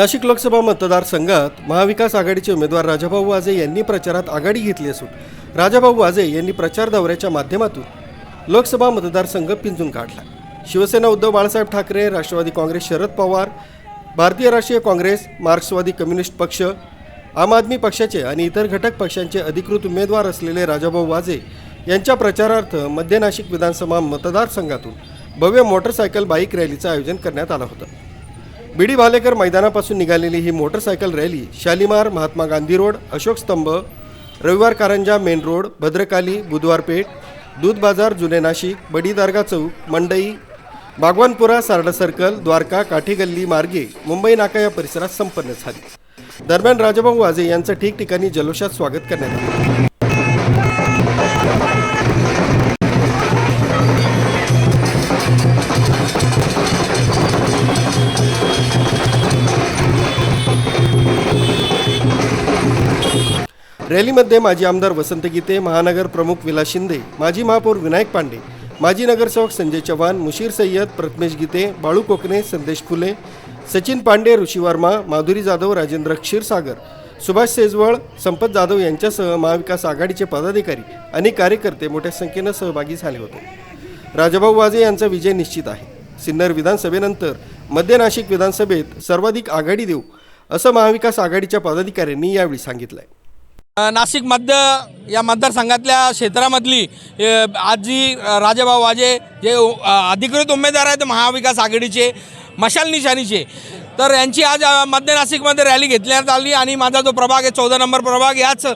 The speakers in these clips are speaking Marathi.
नाशिक लोकसभा मतदारसंघात महाविकास आघाडीचे उमेदवार राजाभाऊ वाजे यांनी प्रचारात आघाडी घेतली असून राजाभाऊ वाजे यांनी प्रचार दौऱ्याच्या माध्यमातून लोकसभा मतदारसंघ पिंजून काढला. शिवसेना उद्धव बाळासाहेब ठाकरे राष्ट्रवादी काँग्रेस शरद पवार भारतीय राष्ट्रीय काँग्रेस मार्क्सवादी कम्युनिस्ट पक्ष आम आदमी पक्षाचे आणि इतर घटक पक्षांचे अधिकृत उमेदवार असलेले राजाभाऊ वाजे यांच्या प्रचारार्थ मध्य नाशिक विधानसभा मतदारसंघातून भव्य मोटरसायकल बाईक रॅलीचं आयोजन करण्यात आलं होतं. बीडी भालेकर मैदानापासून निघालेली ही motorcycle rally Shalimar Mahatma Gandhi road Ashok Stambh Raviwar Karanja main road Bhadrakali बुधवार पेठ दूध बाजार जुने नाशिक बडी दर्गा चौक मंडई बागवानपुरा सारडा सर्कल द्वारका काठी गल्ली मार्गे मुंबई नाका या परिसरात संपन्न झाली. दरम्यान राजाभाऊ वाजे यांचं ठिकठिकाणी जल्लोषात स्वागत करण्यात आलं. रॅलीमध्ये माजी आमदार वसंत गीते महानगर प्रमुख विलास शिंदे माजी महापौर विनायक पांडे माजी नगरसेवक संजय चव्हाण मुशीर सय्यद प्रथमेश गीते बाळू कोकणे संदेश फुले सचिन पांडे ऋषी वर्मा माधुरी जाधव राजेंद्र क्षीरसागर सुभाष सेजवळ संपत जाधव यांच्यासह महाविकास आघाडीचे पदाधिकारी आणि कार्यकर्ते मोठ्या संख्येनं सहभागी झाले होते. राजाभाऊ वाजे यांचा विजय निश्चित आहे. सिन्नर विधानसभेनंतर मध्य नाशिक विधानसभेत सर्वाधिक आघाडी देऊ असं महाविकास आघाडीच्या पदाधिकाऱ्यांनी यावेळी सांगितलं आहे नाशिक मध्य या मतदारसंघातल्या क्षेत्रामधली आज जी राजाभाऊ वाजे जे अधिकृत उमेदवार आहेत महाविकास आघाडीचे मशाल निशाणीचे. तर यांची आज मध्य नाशिकमध्ये रॅली घेतण्यात आली आणि माझा जो प्रभाग आहे चौदा नंबर प्रभाग याच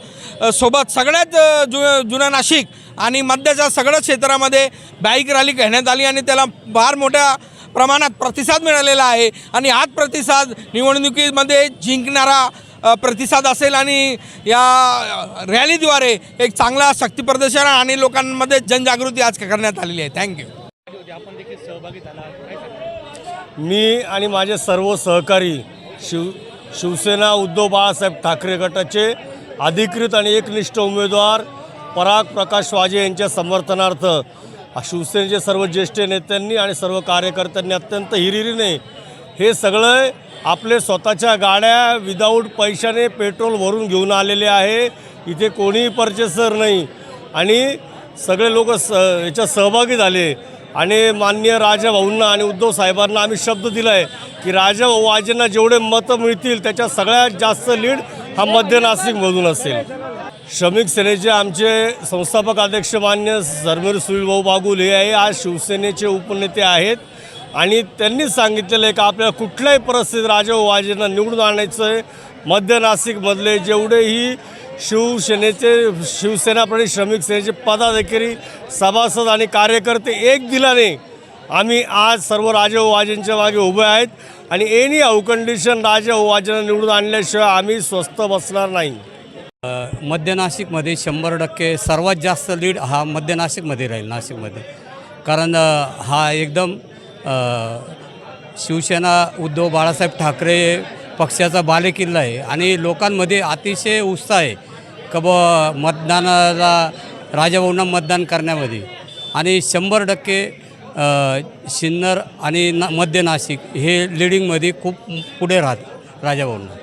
सोबत सगळ्यात जु जुनं नाशिक आणि मध्याच्या सगळ्या क्षेत्रामध्ये बाईक रॅली घेण्यात आली आणि त्याला फार मोठ्या प्रमाणात प्रतिसाद मिळालेला आहे. आणि हाच प्रतिसाद निवडणुकीमध्ये जिंकणारा प्रतिसाद असेल आणि या रॅलीद्वारे एक चांगला शक्तीप्रदर्शन आणि लोकांमध्ये जनजागृती आज करण्यात आलेली आहे. थँक्यू मी आणि माझे सर्व सहकारी शिव शिवसेना उद्धव बाळासाहेब ठाकरे गटाचे अधिकृत आणि एकनिष्ठ उमेदवार पराग प्रकाश वाजे यांच्या समर्थनार्थ शिवसेनेचे सर्व ज्येष्ठ नेत्यांनी आणि सर्व कार्यकर्त्यांनी अत्यंत हिरिरीने हे सगळं आपले स्वतःच्या गाड्या विदाऊट पैशाने पेट्रोल भरून घेऊन आलेले आहे. इथे कोणीही परचेसर नाही. आणि सगळे लोक स याच्यात सहभागी झाले. आणि माननीय राजाभाऊंना आणि उद्धव साहेबांना आम्ही शब्द दिला आहे की राजाभाऊ वाजेंना जेवढे मतं मिळतील त्याच्या सगळ्यात जास्त लीड हा मध्य नाशिकमधून असेल. श्रमिक सेनेचे आमचे संस्थापक अध्यक्ष मान्य सरमीर सुनीलभाऊ बागुल हे आहे. आज शिवसेनेचे उपनेते आहेत. आणि त्यांनीच सांगितलेलं आहे का आपल्याला कुठल्याही परिस्थितीत राजा वाजेंना निवडून आणायचं आहे. मध्य नाशिकमधले जेवढेही शिवसेनेचे शिवसेनाप्रणी श्रमिक सेनेचे पदाधिकारी सभासद आणि कार्यकर्ते एक दिलाने आम्ही आज सर्व राजाभाऊ वाजेंच्या मागे उभे आहेत. आणि एनी अवकंडिशन राजा वाजेंना निवडून आणल्याशिवाय आम्ही स्वस्त बसणार नाही. मध्य नाशिकमध्ये शंभर टक्के सर्वात जास्त लीड हा मध्य नाशिकमध्ये राहील नाशिकमध्ये. कारण हा एकदम शिवसेना उद्धव बाळासाहेब ठाकरे पक्षाचा बालेकिल्ला आहे आणि लोकांमध्ये अतिशय उत्साह आहे का ब मतदानाला राजाभाऊंना मतदान करण्यामध्ये. आणि शंभर टक्के सिन्नर आणि ना मध्य नाशिक हे लिडिंगमध्ये खूप पुढे राहत राजाभाऊंना.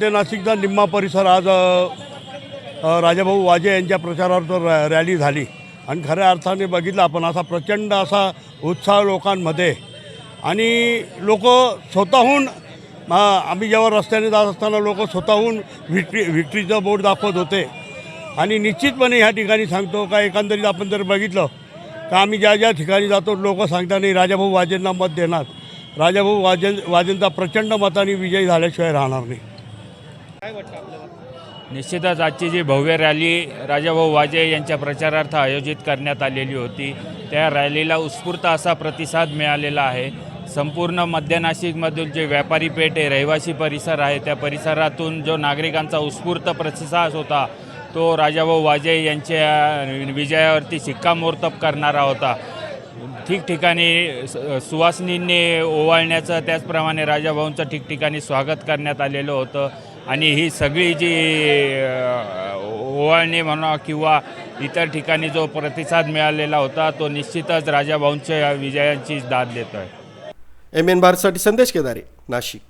मध्य नाशिकचा निम्मा परिसर आज राजाभाऊ वाजे यांच्या प्रचारार्थ रॅ रॅली झाली. आणि खऱ्या अर्थाने बघितलं आपण असा प्रचंड असा उत्साह लोकांमध्ये. आणि लोक स्वतःहून आम्ही जेव्हा रस्त्याने जात असताना लोक स्वतःहून व्हिक्ट्री व्हिक्ट्रीचं बोर्ड दाखवत होते. आणि निश्चितपणे ह्या ठिकाणी सांगतो का एकंदरीत आपण जर बघितलं का आम्ही ज्या ज्या ठिकाणी जातो लोक सांगता नाही राजाभाऊ वाजेंना मत देणार. राजाभाऊ वाजें वाजेंचा प्रचंड मताने विजयी झाल्याशिवाय राहणार नाही. निश्चितच आजची जी भव्य रॅली राजाभाऊ वाजे यांच्या प्रचारार्थ आयोजित करण्यात आलेली होती त्या रॅलीला उत्स्फूर्त असा प्रतिसाद मिळालेला आहे. संपूर्ण मध्य नाशिकमधील जे व्यापारी पेठ आहे रहिवासी परिसर आहे त्या परिसरातून जो नागरिकांचा उत्स्फूर्त प्रतिसाद होता तो राजाभाऊ वाजे यांच्या विजयावरती शिक्कामोर्तब करणारा होता. ठिकठिकाणी सुवासिनींनी ओवाळण्याचं त्याचप्रमाणे राजाभाऊंचं ठिकठिकाणी स्वागत करण्यात आलेलं होतं. आणि ही सगळी जी ओवाळणी म्हणा किंवा इतर ठिकाणी जो प्रतिसाद मिळालेला होता तो निश्चितच राजाभाऊंच्या विजयांची दाद देतो आहे एम एन भारतसाठी संदेश केदारे नाशिक.